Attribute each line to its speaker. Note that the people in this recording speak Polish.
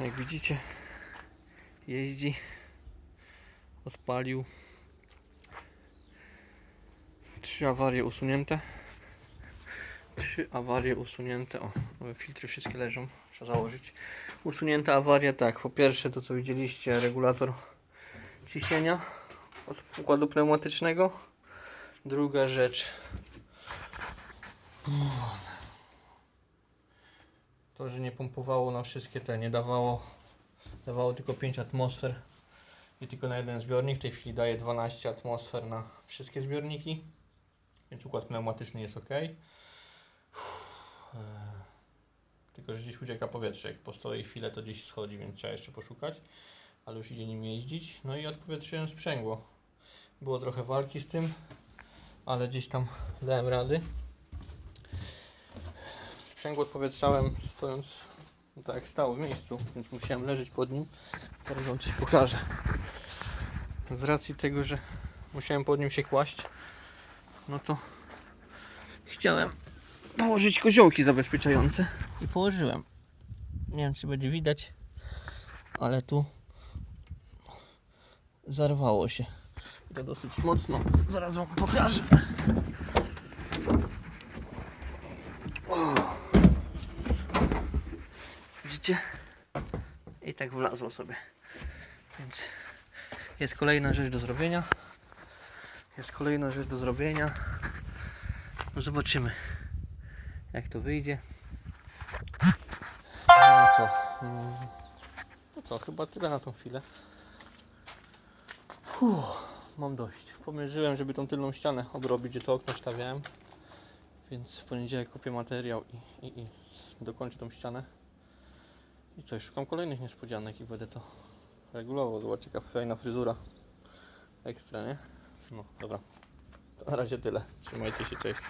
Speaker 1: Jak widzicie, jeździ, odpalił. Trzy awarie usunięte. Trzy awarie usunięte. O, filtry wszystkie leżą. Trzeba założyć. Usunięta awaria, tak. Po pierwsze, to co widzieliście, regulator ciśnienia od układu pneumatycznego. Druga rzecz. To, że nie pompowało na wszystkie te, nie dawało, dawało tylko 5 atmosfer i tylko na jeden zbiornik. W tej chwili daje 12 atmosfer na wszystkie zbiorniki, więc układ pneumatyczny jest ok. Eee, Tylko, że gdzieś ucieka powietrze. Jak postoi chwilę, to gdzieś schodzi, więc trzeba jeszcze poszukać, ale już idzie nim jeździć. No i odpowietrzyłem sprzęgło. Było trochę walki z tym, ale gdzieś tam dałem rady. Sprzęgło odpowietrzałem stojąc tak jak stał w miejscu, więc musiałem leżeć pod nim. Teraz wam coś pokażę. Z racji tego, że musiałem pod nim się kłaść, no to chciałem położyć koziołki zabezpieczające i położyłem. Nie wiem czy będzie widać, ale tu zarwało się. I To dosyć mocno. Zaraz wam pokażę. I tak wlazło sobie. Więc jest kolejna rzecz do zrobienia. Jest kolejna rzecz do zrobienia. No zobaczymy, jak to wyjdzie. No co? No co, chyba tyle na tą chwilę. Uff, mam dość. Pomierzyłem, żeby tą tylną ścianę obrobić, gdzie to okno stawiałem. Więc w poniedziałek kupię materiał i, i, i dokończę tą ścianę. I co, szukam kolejnych niespodzianek i będę to regulował. Zobaczcie, jaka fajna fryzura. Ekstra, nie? No, dobra. To na razie tyle. Trzymajcie się, cześć.